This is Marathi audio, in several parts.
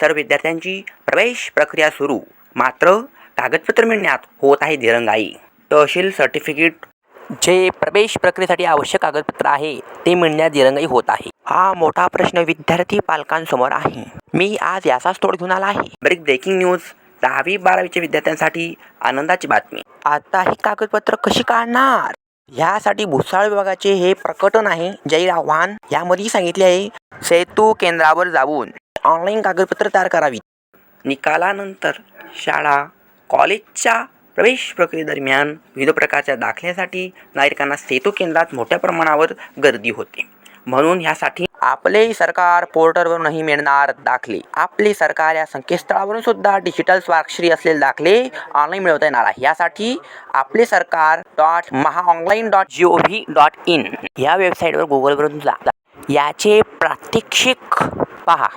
सर्व विद्यार्थ्यांची प्रवेश प्रक्रिया सुरू. मात्र कागदपत्र मिळण्यात होत आहे दिरंगाई. तहसील सर्टिफिकेट. जे प्रवेश प्रक्रियेसाठी आवश्यक कागदपत्र आहे ते मिळण्यात दिरंगाई होत आहे. हा मोठा प्रश्न विद्यार्थी पालकांसमोर आहे. मी आज याचाच तोड घेऊन आला आहे. Break breaking news. दहावी बारावीच्या विद्यार्थ्यांसाठी आनंदाची बातमी. आता ही कागदपत्र कशी काढणार? यासाठी भुसावळ विभागाचे हे प्रकटन आहे जाहीर आव्हान यामध्ये सांगितले आहे सेतू केंद्रावर जाऊन. ऑनलाईन कागदपत्र तयार करावी. निकालानंतर शाळा कॉलेजच्या प्रवेश प्रक्रियेदरम्यान विविध प्रकारच्या दाखल्यासाठी नागरिकांना सेतू केंद्रात मोठ्या प्रमाणावर गर्दी होते. म्हणून ह्यासाठी आपले सरकार पोर्टलवरूनही मिळणार दाखले. आपले सरकार या संकेतस्थळावरून सुद्धा डिजिटल स्वाक्षरी असलेले दाखले ऑनलाईन मिळवता येणार आहे. यासाठी आपले सरकार dot Maha online dot G O V dot in या वेबसाईटवर गुगलवरून जा. याचे प्रात्यक्षिक पहा.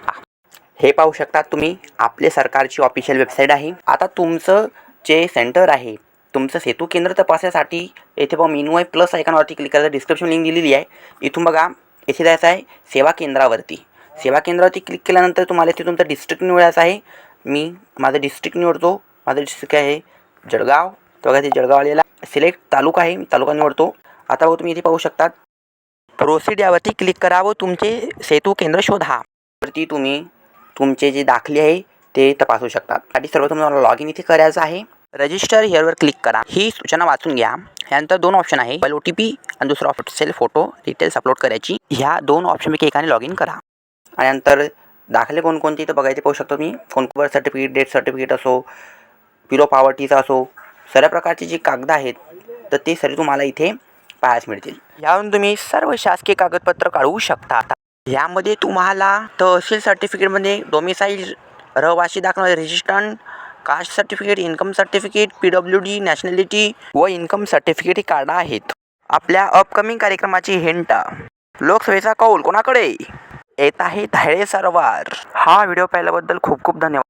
हे पाहू शकता तुम्ही आपले सरकारची ऑफिशियल वेबसाईट आहे. आता तुमचं जे सेंटर आहे तुमचं सेतू केंद्र तपासण्यासाठी येथे बघा मेनू आहे प्लस आयकॉनवरती क्लिक करायचं डिस्क्रिप्शन लिंक दिलेली आहे. इथून बघा येथे जायचं आहे सेवा केंद्रावरती. सेवा केंद्रावरती क्लिक केल्यानंतर तुम्हाला इथे तुमचं डिस्ट्रिक्ट निवडायचं आहे. मी माझं डिस्ट्रिक्ट निवडतो माझं डिस्ट्रिक्ट आहे जळगाव. तर बघा ते जळगाव आलेला सिलेक्ट तालुका आहे मी तालुका निवडतो. आता बघा तुम्ही इथे पाहू शकतात. प्रोसीड यावरती क्लिक करा व तुमचे सेतू केंद्र शोधा. वरती तुम्ही तुमचे जे दाखले आहे ते तपासू शकतात. आधी सर्वप्रथम तुम्हाला लॉग इन इथे करायचं आहे. रजिस्टर हिअरवर क्लिक करा. ही सूचना वाचून घ्या. यानंतर दोन ऑप्शन आहे. पहिला ओ टी पी आणि दुसरा सेल्फ फोटो डिटेल्स अपलोड करायची. ह्या दोन ऑप्शनपैकी एकाने लॉग इन करा. आणि नंतर दाखले कोणकोणते इथं बघायचे पाहू शकतो मी. कोण बर्थ सर्टिफिकेट डेथ सर्टिफिकेट असो पिलो पॉवर्टीचा असो सर्व प्रकारची जी कागद आहेत तर ते सर्व तुम्हाला इथे पाहायला मिळतील. यावरून तुम्ही सर्व शासकीय कागदपत्र काढू शकता. यामध्ये तुम्हाला तहसील सर्टिफिकेटमध्ये डोमिसाईल रहिवासी दाखवणारे registration caste certificate income certificate P W D nationality व इन्कम सर्टिफिकेट ही कार्ड आहेत. आपल्या अपकमिंग कार्यक्रमाची हिंट. लोकसभेचा कौल कोणाकडे? येत आहे धायळे सरवार. हा व्हिडिओ पाहिल्याबद्दल खूप खूप धन्यवाद.